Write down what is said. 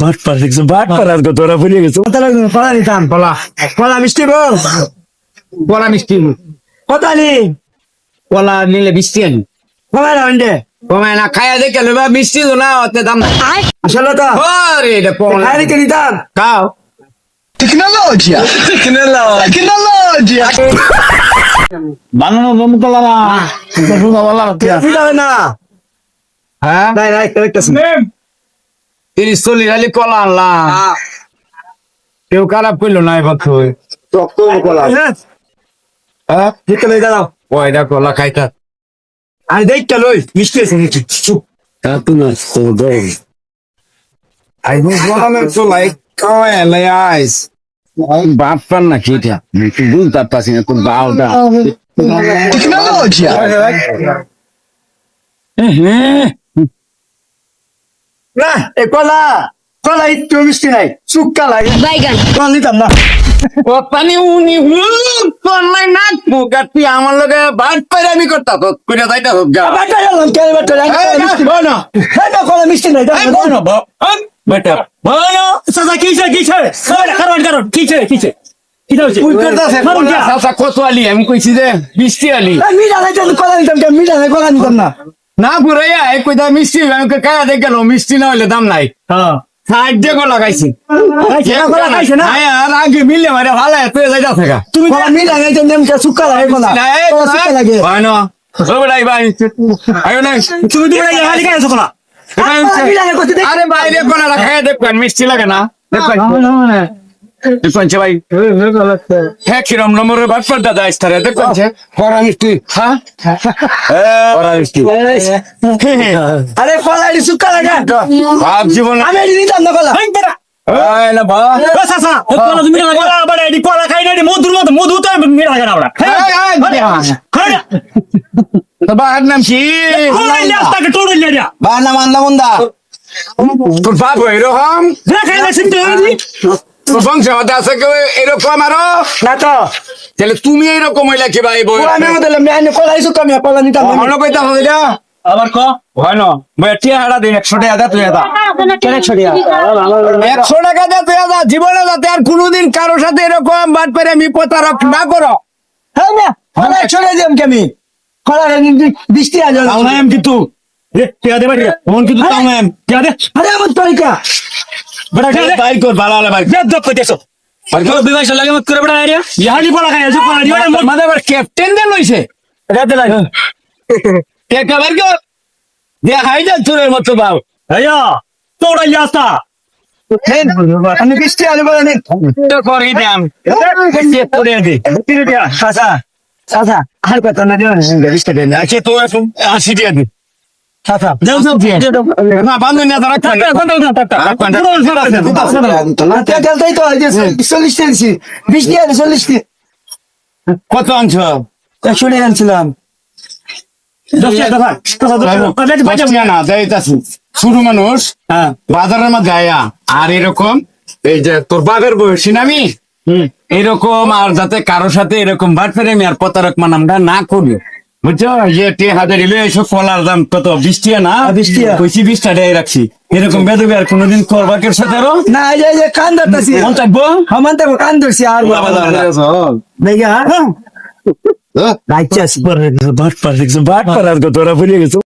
But পার দেখছ but পার আজকে তোরা ভুলে গেছো। কত লাগবে? কলা নিতাম কলা। কলা মিষ্টি বল। কলা মিষ্টি। কত নি কলা নিলে মিষ্টি আনি। কমা না অন্ডে কমায় না খাইয়া দেখে নেবা মিষ্টি তো না অত দাম না আসলে তো আরে এটা কে নিতাম। খাও। Tecnologia! Tecnologia! বানানো বন্ধ কলা না। হ্যাঁ? নাই নাই করেক্টাস তিরিশ চল্লিশ আলি কলা আনলাম কেউ খারাপ করল না এবার তো রক্ত কলা হ্যাঁ দিতে লই দাও ওইটা কলা খাইতা আরে দেখ কে লই মিষ্টি আছে নাকি চুপ এত না তো দাও আই নো গরমে তো লাইক কয় লাই আইস বাপ পান না কি এটা তুই বুঝতে পারছিস না কোন বাউটা Tecnologia! না এ কলা কলা একটু মিষ্টি নাই সুক্কা লাগে বাইগান কলা নিতাম না ও পানি উনি হুম তোর নাই নাক মুখ আর তুই আমার লগে ভাত করে আমি করতা তো করে যাইতা হোক গা বাটা গেলাম কে বাটা লাগে এই, মিষ্টি বানো। হ্যাঁ না কলা মিষ্টি নাই দাও বানো বেটা বানো সাসা কিছে কিছে কারণ কারণ কিছে কিছে কিছে হচ্ছে তুই করতাছে মারুন যা। সাসা কত আলি আমি কইছি যে বৃষ্টি আলি মিঠা নাই কলা নিতাম কে নাই কলা নিতাম না না ঘুরাইয়া এই কইতা মিষ্টি আমি কায়া দেখ গেল মিষ্টি না হইলে দাম নাই। হ্যাঁ। না না? হ্যাঁ আর আগে মিলে মারে ভালো তুই যাইতা থাকা তুমি নেমকে সুক্কা লাগে কলা। কলা লাগে। আয়ো না আরে বাইরে কোনা রাখায় দেখবেন মিষ্টি লাগে না। দেখবেন দেখবেন ভাই? হ্যাঁ কিরম নম্বরের বাদ পর দাদা ইস্তারে দেখবেন করা মিষ্টি হ্যাঁ? করা মিষ্টি আরে কলা এটি সুক্কা লাগে। বাপ জীবন আমি এটি নিতাম না কলা এই বেটা এই না বা। ও সাসা ও কলা তুমি না কলা বড় এডি কলা খাই না এডি মধুর মত মধু তো মেরা লাগে না বড় খাই তো বাহার নাম কি? কলা তোর বাপ এরকম না খাই না সিমতে হইনি তোর বংশ হতে আছে কেউ এরকম আরও? না তো। তাহলে তুমি এইরকম হইলা কি ভাই বই কলা মেও দিলাম আমি কলা সুক্কা আমি কলা নিতাম না অন্য কইতা হবে যা। আবার ক? হয় না। ভাই টিয়া হাড়া দিন একশো টাকা দে তুই এটা কেন ছড়িয়া একশো টাকা দে তুই এটা জীবনে যাতে আর কোনোদিন কারোর সাথে এরকম বাদ পেরে আমি প্রতারক না করো। হ্যাঁ না। কলা বৃষ্টি আজ কিন্তু। টিয়া দে বাড়ি কিন্তু তাও টিয়া দে আরে আমার তরিকা বড় দে। ভাই কর ভালো হলে ভাই বেদ দপ কইতেছো বিবাহ লাগে মত করে। বড় ইহালি বলা খাই আছে কলা দিবা মত মাঝে আবার ক্যাপ্টেন দে লইছে। রে দে লাগে টেকা বার কর। দে হাই যা চুরের মতো বাউ। আয়া তোড়া ইয়াস্তা আমি বৃষ্টি আলু বলে নিন তো করি দাম চেক করে দে তিরে দিয়া চাচা চাচা আর কত না দিও বৃষ্টি দেন। আছে তো এখন দিয়া দে কত আনছ? একশো টাকা আনছিলাম ছোট মানুষ হ্যাঁ। বাজারের মধ্যে আয়া। আর এরকম এই যে তোর বাপের বয়সী না আমি? হুম। এরকম আর যাতে কারও সাথে এরকম বাট ফেরে আমি আর প্রতারক মানামটা না করি বুঝছ? যে টে হাজার এলে এসব কলার দাম কত? বিশ টিয়া না? বিশ টিয়া। কইছি বিশ টাকায় রাখছি। এরকম বেদবে আর কোনোদিন করবাকের সাথে আরও না এই যে- কান ধরতেছি। মন থাকব? সমান থাকব কান ধরছি আর দেখা রাইচাস বাট পার দেখছ বাট পার আজকে তোরা ভুলে গেছো।